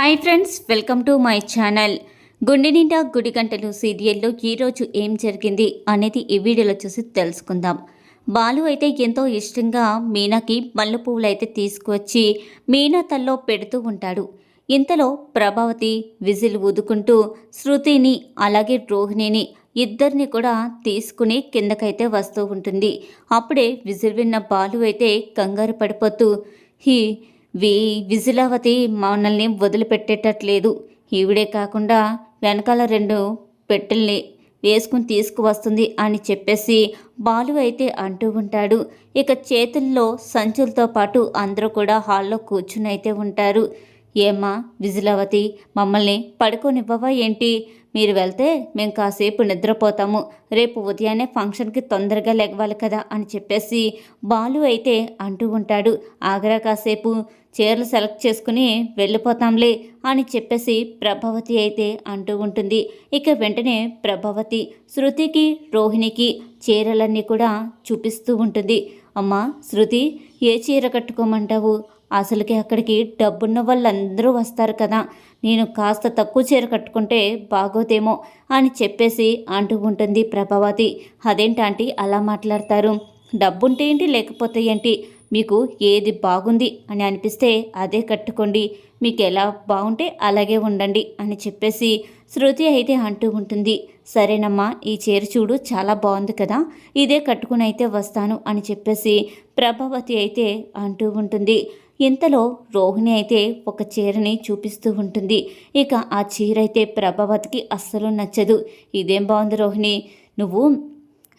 Hi friends welcome to my channel. గుండె నిండా గుడి గంటలు సీరియల్లో ఈరోజు ఏం జరిగింది అనేది ఈ వీడియోలో చూసి తెలుసుకుందాం. బాలు అయితే ఎంతో ఇష్టంగా మీనాకి మల్లె పువ్వులు అయితే తీసుకువచ్చి మీనా తల్లో పెడుతూ ఉంటాడు. ఇంతలో ప్రభావతి విజిల్ ఊదుకుంటూ శృతిని అలాగే రోహిణిని ఇద్దరిని కూడా తీసుకుని కిందకైతే వస్తూ ఉంటుంది. అప్పుడే విజిల్ విన్న బాలు అయితే కంగారు పడిపోతూ హీ వి విజిలావతి మనల్ని వదిలిపెట్టేటట్లేదు. ఈవిడే కాకుండా వెనకాల రెండు పెట్టెల్ని వేసుకుని తీసుకువస్తుంది అని చెప్పేసి బాలు అయితే అంటూ ఉంటాడు. ఇక చేతుల్లో సంచులతో పాటు అందరూ కూడా హాల్లో కూర్చుని అయితే ఉంటారు. ఏమ్మా విజిలావతి మమ్మల్ని పడుకోనివ్వవా ఏంటి? మీరు వెళ్తే మేము కాసేపు నిద్రపోతాము. రేపు ఉదయాన్నే ఫంక్షన్కి తొందరగా లెగవాలి కదా అని చెప్పేసి బాలు అయితే అంటూ ఉంటాడు. ఆగ్రా కాసేపు చీరలు సెలెక్ట్ చేసుకుని వెళ్ళిపోతాంలే అని చెప్పేసి ప్రభావతి అయితే అంటూ ఉంటుంది. ఇక వెంటనే ప్రభావతి శృతికి రోహిణికి చీరలన్నీ కూడా చూపిస్తూ ఉంటుంది. అమ్మా శృతి ఏ చీర కట్టుకోమంటావు? అసలుకి అక్కడికి డబ్బున్న వాళ్ళందరూ వస్తారు కదా. నేను కాస్త తక్కువ చీర కట్టుకుంటే బాగోదేమో అని చెప్పేసి అంటూ ఉంటుంది ప్రభావతి. అదేంటంటే అలా మాట్లాడతారు? డబ్బుంటే ఏంటి లేకపోతే ఏంటి? మీకు ఏది బాగుంది అని అనిపిస్తే అదే కట్టుకోండి. మీకు ఎలా బాగుంటే అలాగే ఉండండి అని చెప్పేసి శృతి అయితే అంటూ ఉంటుంది. సరేనమ్మా ఈ చీర చూడు చాలా బాగుంది కదా ఇదే కట్టుకుని అయితే వస్తాను అని చెప్పేసి ప్రభావతి అయితే అంటూ ఉంటుంది. ఇంతలో రోహిణి అయితే ఒక చీరని చూపిస్తూ ఉంటుంది. ఇక ఆ చీర అయితే ప్రభావతికి అస్సలు నచ్చదు. ఇదేం బాగుంది రోహిణి? నువ్వు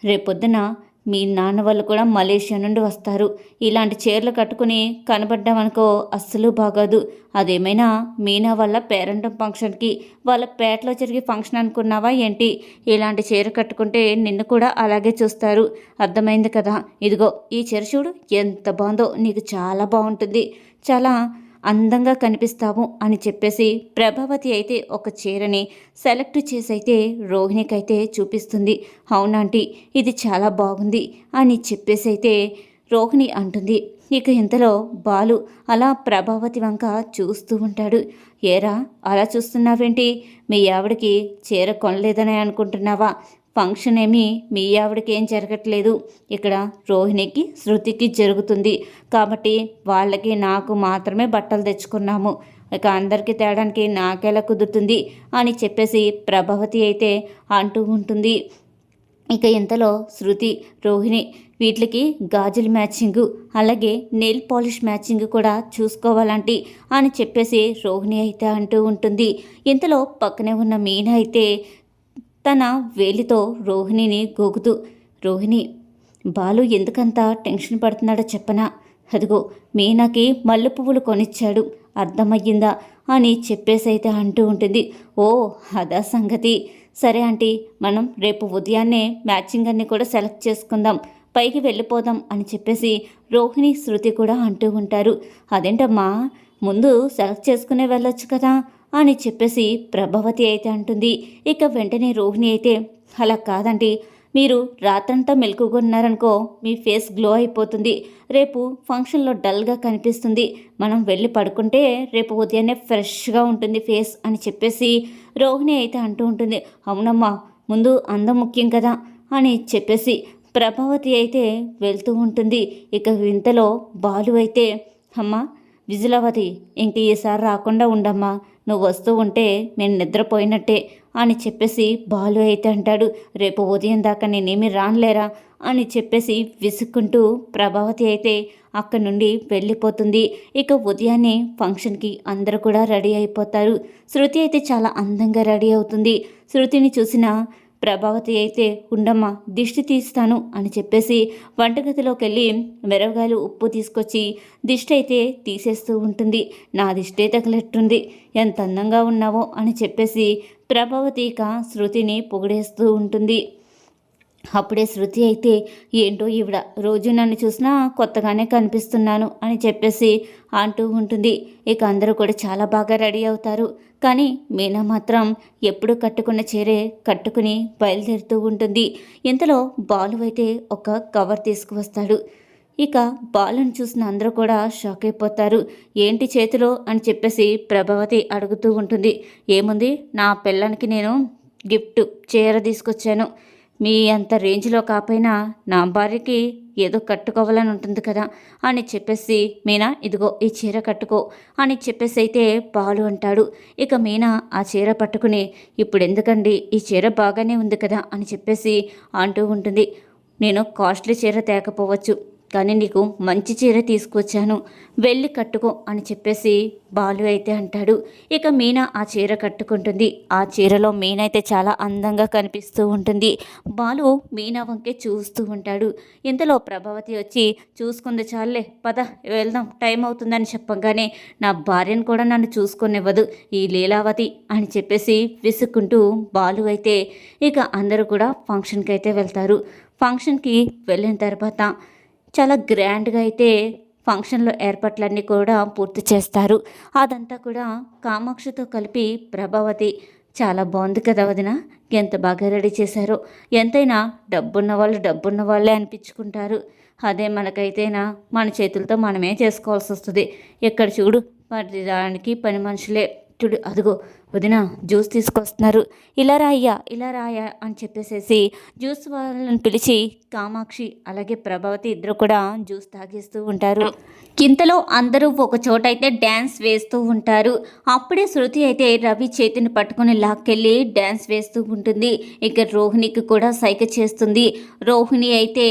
రేపొద్దున మీ నాన్న వాళ్ళు కూడా మలేషియా నుండి వస్తారు. ఇలాంటి చీరలు కట్టుకుని కనబడ్డామనుకో అస్సలు బాగోదు. అదేమైనా మీనా వాళ్ళ పేరెంటం ఫంక్షన్కి వాళ్ళ పేటలో జరిగే ఫంక్షన్ అనుకున్నావా ఏంటి? ఇలాంటి చీర కట్టుకుంటే నిన్ను కూడా అలాగే చూస్తారు. అర్థమైంది కదా. ఇదిగో ఈ చీర చూడు ఎంత బాగుందో. నీకు చాలా బాగుంటుంది. చాలా అందంగా కనిపిస్తావు అని చెప్పేసి ప్రభావతి అయితే ఒక చీరని సెలెక్ట్ చేసి అయితే రోహిణికైతే చూపిస్తుంది. అవునాంటీ ఇది చాలా బాగుంది అని చెప్పేసి అయితే రోహిణి అంటుంది. ఇక ఇంతలో బాలు అలా ప్రభావతి వంక చూస్తూ ఉంటాడు. ఏరా అలా చూస్తున్నావేంటి? మీ ఆవిడకి చీర కొనలేదని అనుకుంటున్నావా? ఫంక్షన్ ఏమీ మీ ఆవిడకి ఏం జరగట్లేదు. ఇక్కడ రోహిణికి శృతికి జరుగుతుంది. కాబట్టి వాళ్ళకి నాకు మాత్రమే బట్టలు తెచ్చుకున్నాము. ఇక అందరికీ తేడానికి నాకెలా కుదురుతుంది అని చెప్పేసి ప్రభావతి అయితే అంటూ ఉంటుంది. ఇక ఇంతలో శృతి రోహిణి వీటికి గాజుల మ్యాచింగ్ అలాగే నెయిల్ పాలిష్ మ్యాచింగ్ కూడా చూసుకోవాలంటి అని చెప్పేసి రోహిణి అయితే అంటూ ఉంటుంది. ఇంతలో పక్కనే ఉన్న మీనా అయితే తన వేలితో రోహిణిని గోగుతూ రోహిణి బాలు ఎందుకంత టెన్షన్ పడుతున్నాడో చెప్పనా? అదిగో మీనాకి మల్లె పువ్వులు కొనిచ్చాడు. అర్థమయ్యిందా? అని చెప్పేసి అయితే అంటూ ఉంటుంది. ఓ అదా సంగతి. సరే ఆంటీ మనం రేపు ఉదయాన్నే మ్యాచింగ్ అన్ని కూడా సెలెక్ట్ చేసుకుందాం. పైకి వెళ్ళిపోదాం అని చెప్పేసి రోహిణి శృతి కూడా అంటూ ఉంటారు. అదేంటమ్మా ముందు సెలెక్ట్ చేసుకునే వెళ్ళొచ్చు కదా? అని చెప్పేసి ప్రభావతి అయితే అంటుంది. ఇక వెంటనే రోహిణి అయితే అలా కాదండి. మీరు రాత్రంతా మెలకుకున్నారనుకో మీ ఫేస్ గ్లో అయిపోతుంది. రేపు ఫంక్షన్లో డల్గా కనిపిస్తుంది. మనం వెళ్ళి పడుకుంటే రేపు ఉదయాన్నే ఫ్రెష్గా ఉంటుంది ఫేస్ అని చెప్పేసి రోహిణి అయితే అంటూ ఉంటుంది. అవునమ్మా ముందు అందం ముఖ్యం కదా అని చెప్పేసి ప్రభావతి అయితే వెళ్తూ ఉంటుంది. ఇక ఇంతలో బాలు అయితే అమ్మ విజులవతి ఇంక ఈసారి రాకుండా ఉండమ్మా. నువ్వు వస్తూ ఉంటే నేను నిద్రపోయినట్టే అని చెప్పేసి బాలు అయితే అంటాడు. రేపు ఉదయం దాకా నేనేమి రానులేరా అని చెప్పేసి విసుక్కుంటూ ప్రభావతి అయితే అక్కడి నుండి వెళ్ళిపోతుంది. ఇక ఉదయాన్నే ఫంక్షన్కి అందరూ కూడా రెడీ అయిపోతారు. శృతి అయితే చాలా అందంగా రెడీ అవుతుంది. శృతిని చూసిన ప్రభావతి అయితే ఉండమ్మా దిష్టి తీస్తాను అని చెప్పేసి వంటగదిలోకి వెళ్ళి మిరవగాయలు ఉప్పు తీసుకొచ్చి దిష్టి అయితే తీసేస్తూ ఉంటుంది. నా దిష్టే తగలెట్టుంది ఎంత అందంగా ఉన్నావో అని చెప్పేసి ప్రభావతి ఇక శృతిని పొగిడేస్తూ ఉంటుంది. అప్పుడే శృతి అయితే ఏంటో ఈవిడ రోజు నన్ను చూసినా కొత్తగానే కనిపిస్తున్నాను అని చెప్పేసి అంటూ ఉంటుంది. ఇక అందరూ కూడా చాలా బాగా రెడీ అవుతారు. కానీ మీనా మాత్రం ఎప్పుడు కట్టుకున్న చీరే కట్టుకుని బయలుదేరుతూ ఉంటుంది. ఇంతలో బాలు అయితే ఒక కవర్ తీసుకువస్తాడు. ఇక బాలుని చూసిన అందరూ కూడా షాక్ అయిపోతారు. ఏంటి చేతిలో? అని చెప్పేసి ప్రభావతి అడుగుతూ ఉంటుంది. ఏముంది? నా పిల్లనికి నేను గిఫ్ట్ చీర తీసుకొచ్చాను. మీ అంత రేంజ్లో కాకపోయినా నా భార్యకి ఏదో కట్టుకోవాలని ఉంటుంది కదా అని చెప్పేసి మీనా ఇదిగో ఈ చీర కట్టుకో అని చెప్పేసి అయితే పాలు అంటాడు. ఇక మీనా ఆ చీర పట్టుకుని ఇప్పుడు ఎందుకండి ఈ చీర బాగానే ఉంది కదా అని చెప్పేసి అంటూ ఉంటుంది. నేను కాస్ట్లీ చీర తేకపోవచ్చు. కానీ నీకు మంచి చీర తీసుకొచ్చాను. వెళ్ళి కట్టుకో అని చెప్పేసి బాలు అయితే అంటాడు. ఇక మీనా ఆ చీర కట్టుకుంటుంది. ఆ చీరలో మీనా అయితే చాలా అందంగా కనిపిస్తూ ఉంటుంది. బాలు మీనా వంకే చూస్తూ ఉంటాడు. ఇంతలో ప్రభావతి వచ్చి చూసుకుంది చాలే పద వెళ్దాం టైం అవుతుందని చెప్పగానే నా భార్యను కూడా నన్ను చూసుకునివ్వదు ఈ లీలావతి అని చెప్పేసి విసుక్కుంటూ బాలు అయితే ఇక అందరూ కూడా ఫంక్షన్కి అయితే వెళ్తారు. ఫంక్షన్కి వెళ్ళిన తర్వాత చాలా గ్రాండ్గా అయితే ఫంక్షన్లో ఏర్పాట్లన్నీ కూడా పూర్తి చేస్తారు. అదంతా కూడా కామాక్షితో కలిపి ప్రభావతి చాలా బాగుంది కదా వదిన ఎంత బాగా రెడీ చేశారో. ఎంతైనా డబ్బున్న వాళ్ళు డబ్బున్న వాళ్ళే అనిపించుకుంటారు. అదే మనకైతేనా మన చేతులతో మనమే చేసుకోవాల్సి వస్తుంది ఇక్కడ చూడు మరి దానికి పని మనుషులే. చూడు అదిగో వదిన జ్యూస్ తీసుకొస్తున్నారు. ఇలా రాయ్యా ఇలా రాయా అని చెప్పేసేసి జ్యూస్ వాళ్ళని పిలిచి కామాక్షి అలాగే ప్రభావతి ఇద్దరు కూడా జ్యూస్ తాగిస్తూ ఉంటారు. కింతలో అందరూ ఒక చోట అయితే డ్యాన్స్ వేస్తూ ఉంటారు. అప్పుడే శృతి అయితే రవి చేతిని పట్టుకొని లాక్కెళ్ళి డ్యాన్స్ వేస్తూ ఉంటుంది. ఇక రోహిణికి కూడా సైక చేస్తుంది. రోహిణి అయితే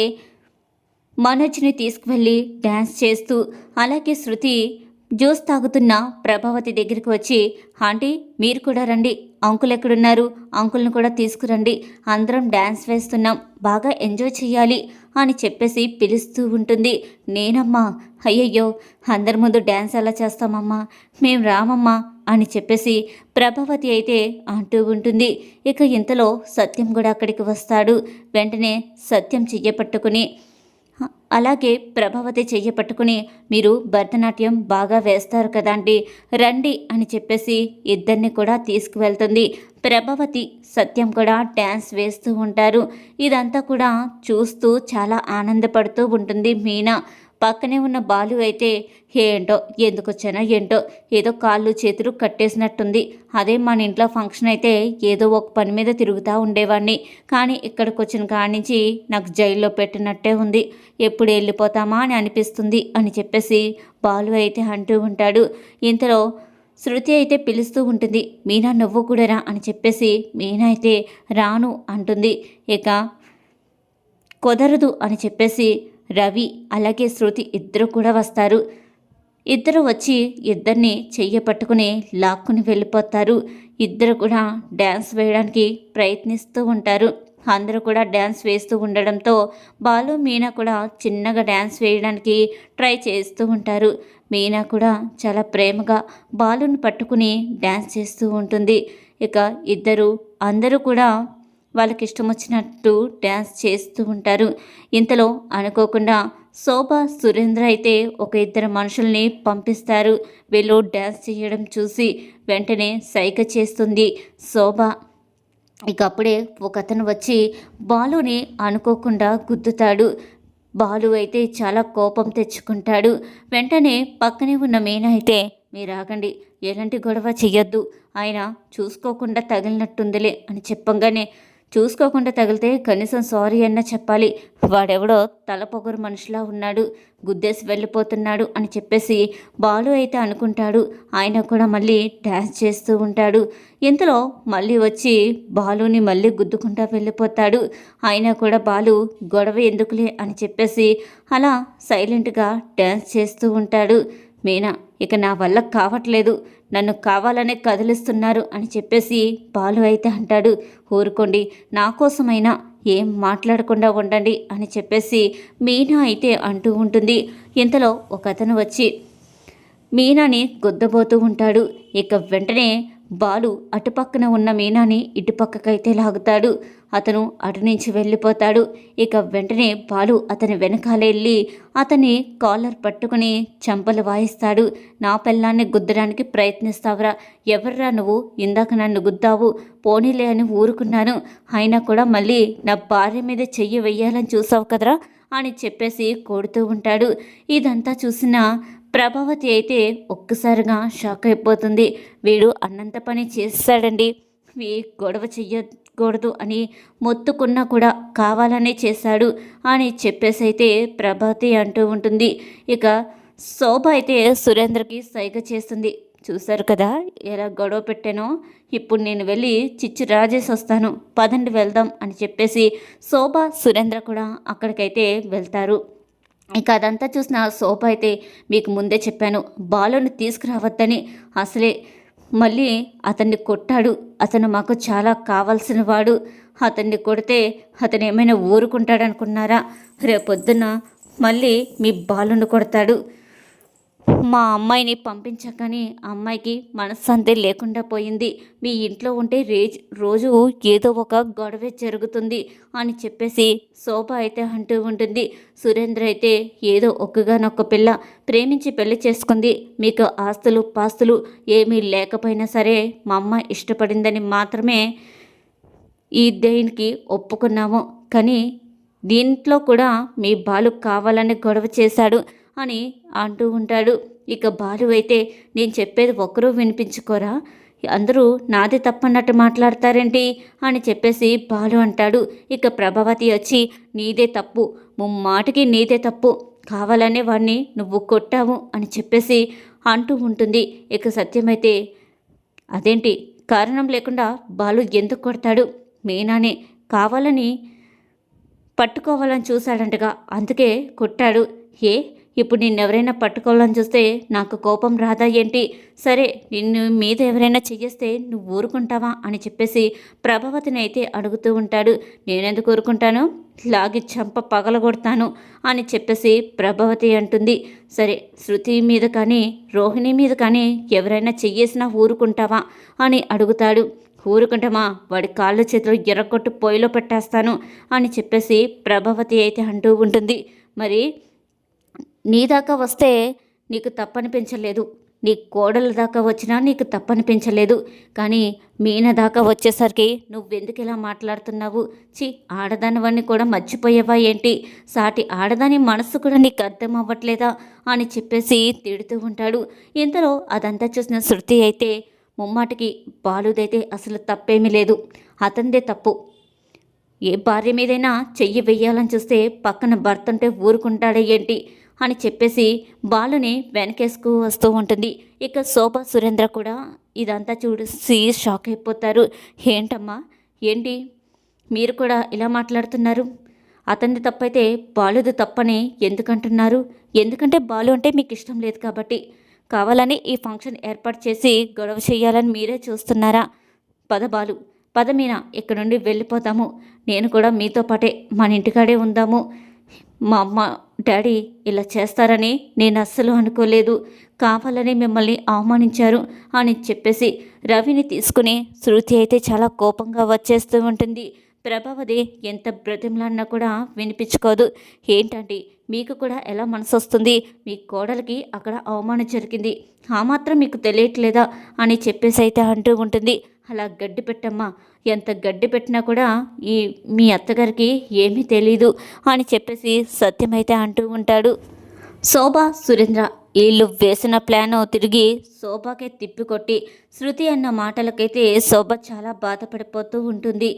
మనోజ్ని తీసుకువెళ్ళి డ్యాన్స్ చేస్తూ అలాగే శృతి జ్యూస్ తాగుతున్న ప్రభావతి దగ్గరికి వచ్చి ఆంటీ మీరు కూడా రండి. అంకుల్ ఎక్కడున్నారు? అంకుల్ని కూడా తీసుకురండి. అందరం డ్యాన్స్ వేస్తున్నాం. బాగా ఎంజాయ్ చేయాలి అని చెప్పేసి పిలుస్తూ ఉంటుంది. నేనమ్మా. అయ్యయ్యో. అందరి ముందు డ్యాన్స్ ఎలా చేస్తామమ్మా? మేం రామమ్మా అని చెప్పేసి ప్రభావతి అయితే అంటూ ఉంటుంది. ఇక ఇంతలో సత్యం కూడా అక్కడికి వస్తాడు. వెంటనే సత్యం చెయ్యపట్టుకుని అలాగే ప్రభావతి చెయ్యి పట్టుకుని మీరు భరతనాట్యం బాగా వేస్తారు కదండి రండి అని చెప్పేసి ఇద్దరిని కూడా తీసుకువెళ్తుంది. ప్రభావతి సత్యం కూడా డ్యాన్స్ వేస్తూ ఉంటారు. ఇదంతా కూడా చూస్తూ చాలా ఆనందపడుతూ ఉంటుంది మీనా. పక్కనే ఉన్న బాలు అయితే ఏంటో ఎందుకు వచ్చానో ఏంటో ఏదో కాళ్ళు చేతులు కట్టేసినట్టుంది. అదే మన ఇంట్లో ఫంక్షన్ అయితే ఏదో ఒక పని మీద తిరుగుతూ ఉండేవాడిని కానీ ఇక్కడికి వచ్చిన కాడి నుంచి నాకు జైల్లో పెట్టినట్టే ఉంది. ఎప్పుడు వెళ్ళిపోతామా అని అనిపిస్తుంది అని చెప్పేసి బాలు అయితే అంటూ ఉంటాడు. ఇంతలో శృతి అయితే పిలుస్తూ ఉంటుంది. మీనా నువ్వు కూడా రా అని చెప్పేసి మీనా అయితే రాను అంటుంది. ఇక కుదరదు అని చెప్పేసి రవి అలాగే శృతి ఇద్దరు కూడా వస్తారు. ఇద్దరు వచ్చి ఇద్దరిని చెయ్య పట్టుకుని లాక్కుని వెళ్ళిపోతారు. ఇద్దరు కూడా డ్యాన్స్ వేయడానికి ప్రయత్నిస్తూ ఉంటారు. అందరూ కూడా డ్యాన్స్ వేస్తూ ఉండడంతో బాలు మీనా కూడా చిన్నగా డ్యాన్స్ వేయడానికి ట్రై చేస్తూ ఉంటారు. మీనా కూడా చాలా ప్రేమగా బాలుని పట్టుకుని డ్యాన్స్ చేస్తూ ఉంటుంది. ఇక ఇద్దరు అందరూ కూడా వాళ్ళకి ఇష్టం వచ్చినట్టు డ్యాన్స్ చేస్తూ ఉంటారు. ఇంతలో అనుకోకుండా శోభ సురేంద్ర అయితే ఒక ఇద్దరు మనుషుల్ని పంపిస్తారు. వీళ్ళు డ్యాన్స్ చేయడం చూసి వెంటనే సైక చేస్తుంది శోభ. ఇక అప్పుడే ఒక అతను వచ్చి బాలుని అనుకోకుండా గుద్దుతాడు. బాలు అయితే చాలా కోపం తెచ్చుకుంటాడు. వెంటనే పక్కనే ఉన్న మీన అయితే మీరు ఆగండి ఎలాంటి గొడవ చెయ్యొద్దు. ఆయన చూసుకోకుండా తగిలినట్టుందిలే అని చెప్పంగానే చూసుకోకుండా తగిలితే కనీసం సారీ అన్న చెప్పాలి. వాడెవడో తల పొగరు మనిషిలా ఉన్నాడు గుద్దేసి వెళ్ళిపోతున్నాడు అని చెప్పేసి బాలు అయితే అనుకుంటాడు. ఆయన కూడా మళ్ళీ డ్యాన్స్ చేస్తూ ఉంటాడు. ఇంతలో మళ్ళీ వచ్చి బాలుని మళ్ళీ గుద్దుకుంటా వెళ్ళిపోతాడు. ఆయన కూడా బాలు గొడవ ఎందుకులే అని చెప్పేసి అలా సైలెంట్గా డ్యాన్స్ చేస్తూ ఉంటాడు. మీనా ఇక నా వల్ల కావట్లేదు. నన్ను కావాలనే కదిలిస్తున్నారు అని చెప్పేసి బాలు అయితే అంటాడు. ఊరుకోండి నా కోసమైనా ఏం మాట్లాడకుండా ఉండండి అని చెప్పేసి మీనా అయితే అంటూ ఉంటుంది. ఇంతలో ఒక అతను వచ్చి మీనాని గుద్దబోతూ ఉంటాడు. ఇక వెంటనే బాలు అటుపక్కన ఉన్న మీనాని ఇటుపక్కకైతే లాగుతాడు. అతను అటు నుంచి వెళ్ళిపోతాడు. ఇక వెంటనే బాలు అతని వెనకాలెళ్ళి అతని కాలర్ పట్టుకుని చంపలు వాయిస్తాడు. నా పిల్లాన్ని గుద్దడానికి ప్రయత్నిస్తావురా. ఎవర్రా నువ్వు? ఇందాక నన్ను గుద్దావు. పోనీలే అని ఊరుకున్నాను. అయినా కూడా మళ్ళీ నా భార్య మీద చెయ్యి వెయ్యాలని చూసావు కదరా అని చెప్పేసి కొడుతూ ఉంటాడు. ఇదంతా చూసిన ప్రభావతి అయితే ఒక్కసారిగా షాక్ అయిపోతుంది. వీడు అన్నంత పని చేస్తాడండి. వీ గొడవ చెయ్యకూడదు అని మొత్తుకున్నా కూడా కావాలనే చేశాడు అని చెప్పేసి అయితే ప్రభావతి అంటూ ఉంటుంది. ఇక శోభ అయితే సురేంద్రకి సైగ చేస్తుంది. చూశారు కదా ఎలా గొడవ పెట్టానో? ఇప్పుడు నేను వెళ్ళి చిచ్చు రాజేసి వస్తాను. పదండి వెళ్దాం అని చెప్పేసి శోభ సురేంద్ర కూడా అక్కడికైతే వెళ్తారు. ఇక అదంతా చూసిన సోప్ అయితే మీకు ముందే చెప్పాను. బాలుని తీసుకురావద్దని అసలే మళ్ళీ అతన్ని కొట్టాడు. అతను మాకు చాలా కావాల్సిన వాడు అతన్ని కొడితే అతను ఏమైనా ఊరుకుంటాడనుకున్నారా? రేపొద్దున మళ్ళీ మీ బాలుని కొడతాడు. మా అమ్మాయిని పంపించకని అమ్మాయికి మనశ్శాంతి లేకుండా పోయింది. మీ ఇంట్లో ఉంటే రేజ్ రోజు ఏదో ఒక గొడవే జరుగుతుంది అని చెప్పేసి శోభ అయితే అంటూ ఉంటుంది. సురేంద్ర అయితే ఏదో ఒక్కగానొక్క పిల్ల ప్రేమించి పెళ్ళి చేసుకుంది. మీకు ఆస్తులు పాస్తులు ఏమీ లేకపోయినా సరే మా అమ్మ ఇష్టపడిందని మాత్రమే ఈ దేనికి ఒప్పుకున్నాము. కానీ దీంట్లో కూడా మీ బాలు కావాలని గొడవ చేశాడు. అని అంటూ ఉంటాడు. ఇక బాలు అయితే నేను చెప్పేది ఒక్కరూ వినిపించుకోరా? అందరూ నాది తప్పన్నట్టు మాట్లాడతారేంటి? అని చెప్పేసి బాలు అంటాడు. ఇక ప్రభావతి వచ్చి నీదే తప్పు. ముమ్మాటికి నీదే తప్పు. కావాలనే వాడిని నువ్వు కొట్టావు అని చెప్పేసి అంటూ ఉంటుంది. ఇక సత్యమైతే అదేంటి? కారణం లేకుండా బాలు ఎందుకు కొడతాడు? మీనానే కావాలని పట్టుకోవాలని చూశాడంటగా అందుకే కొట్టాడు. ఏ? ఇప్పుడు నిన్నెవరైనా పట్టుకోవాలని చూస్తే నాకు కోపం రాదా ఏంటి? సరే నిన్ను మీద ఎవరైనా చెయ్యేస్తే నువ్వు ఊరుకుంటావా? అని చెప్పేసి ప్రభావతిని అయితే అడుగుతూ ఉంటాడు. నేనెందుకు ఊరుకుంటాను? లాగి చంప పగలగొడతాను అని చెప్పేసి ప్రభావతి అంటుంది. సరే శృతి మీద కానీ రోహిణి మీద కానీ ఎవరైనా చెయ్యేసినా ఊరుకుంటావా? అని అడుగుతాడు. ఊరుకుంటామా? వాడి కాళ్ళ చేతులు ఎర్రగొట్టు పొయ్యిలో పెట్టేస్తాను అని చెప్పేసి ప్రభావతి అయితే అంటూ ఉంటుంది. మరి నీ దాకా వస్తే నీకు తప్పనిపించలేదు. నీ కోడల దాకా వచ్చినా నీకు తప్పనిపించలేదు. కానీ మీన దాకా వచ్చేసరికి నువ్వెందుకు ఇలా మాట్లాడుతున్నావు? చి ఆడదానివన్నీ కూడా మర్చిపోయావా ఏంటి? సాటి ఆడదాని మనసు కూడా నీకు అర్థం అవ్వట్లేదా? అని చెప్పేసి తిడుతూ ఉంటాడు. ఇంతలో అదంతా చూసిన శృతి అయితే ముమ్మాటికి బాలుదైతే అసలు తప్పేమీ లేదు. అతందే తప్పు. ఏ భార్య మీదైనా చెయ్యి వెయ్యాలని చూస్తే పక్కన భర్త ఉంటే ఊరుకుంటాడే ఏంటి? అని చెప్పేసి బాలుని వెనకేసుకు వస్తూ ఉంటుంది. ఇక శోభ సురేంద్ర కూడా ఇదంతా చూసి షాక్ అయిపోతారు. ఏంటమ్మా? ఏంటి? మీరు కూడా ఇలా మాట్లాడుతున్నారు? అతనిది తప్పైతే బాలుది తప్పని ఎందుకంటున్నారు? ఎందుకంటే బాలు అంటే మీకు ఇష్టం లేదు కాబట్టి. కావాలని ఈ ఫంక్షన్ ఏర్పాటు చేసి గొడవ చేయాలని మీరే చూస్తున్నారా? పద బాలు పద మీనా ఇక్కడ నుండి వెళ్ళిపోతాము. నేను కూడా మీతో పాటే మన ఇంటికాడే ఉందాము. మా అమ్మ డాడీ ఇలా చేస్తారని నేను అస్సలు అనుకోలేదు. కావాలని మిమ్మల్ని అవమానించారు అని చెప్పేసి రవిని తీసుకుని శృతి అయితే చాలా కోపంగా వచ్చేస్తూ ఉంటుంది. ప్రభావది ఎంత బ్రతిమలాడినా కూడా వినిపించుకోదు. ఏంటండి మీకు కూడా ఎలా మనసు వస్తుంది? మీ కోడలికి అక్కడ అవమానం జరిగింది. ఆ మాత్రం మీకు తెలియట్లేదా? అని చెప్పేసి అయితే అంటూ ఉంటుంది. అలా గడ్డి పెట్టమ్మా. ఎంత గడ్డి పెట్టినా కూడా ఈ మీ అత్తగారికి ఏమీ తెలీదు అని చెప్పేసి సత్యమైతే అంటూ ఉంటాడు. శోభ సురేంద్ర వీళ్ళు వేసిన ప్లాన్ తిరిగి శోభకే తిప్పికొట్టి శృతి అన్న మాటలకైతే శోభ చాలా బాధపడిపోతూ ఉంటుంది.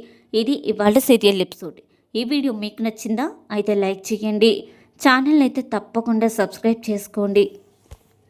ఇది ఇవాళ సీరియల్ ఎపిసోడ్. ఈ వీడియో మీకు నచ్చిందా? అయితే లైక్ చేయండి. ఛానల్ అయితే తప్పకుండా సబ్స్క్రైబ్ చేసుకోండి.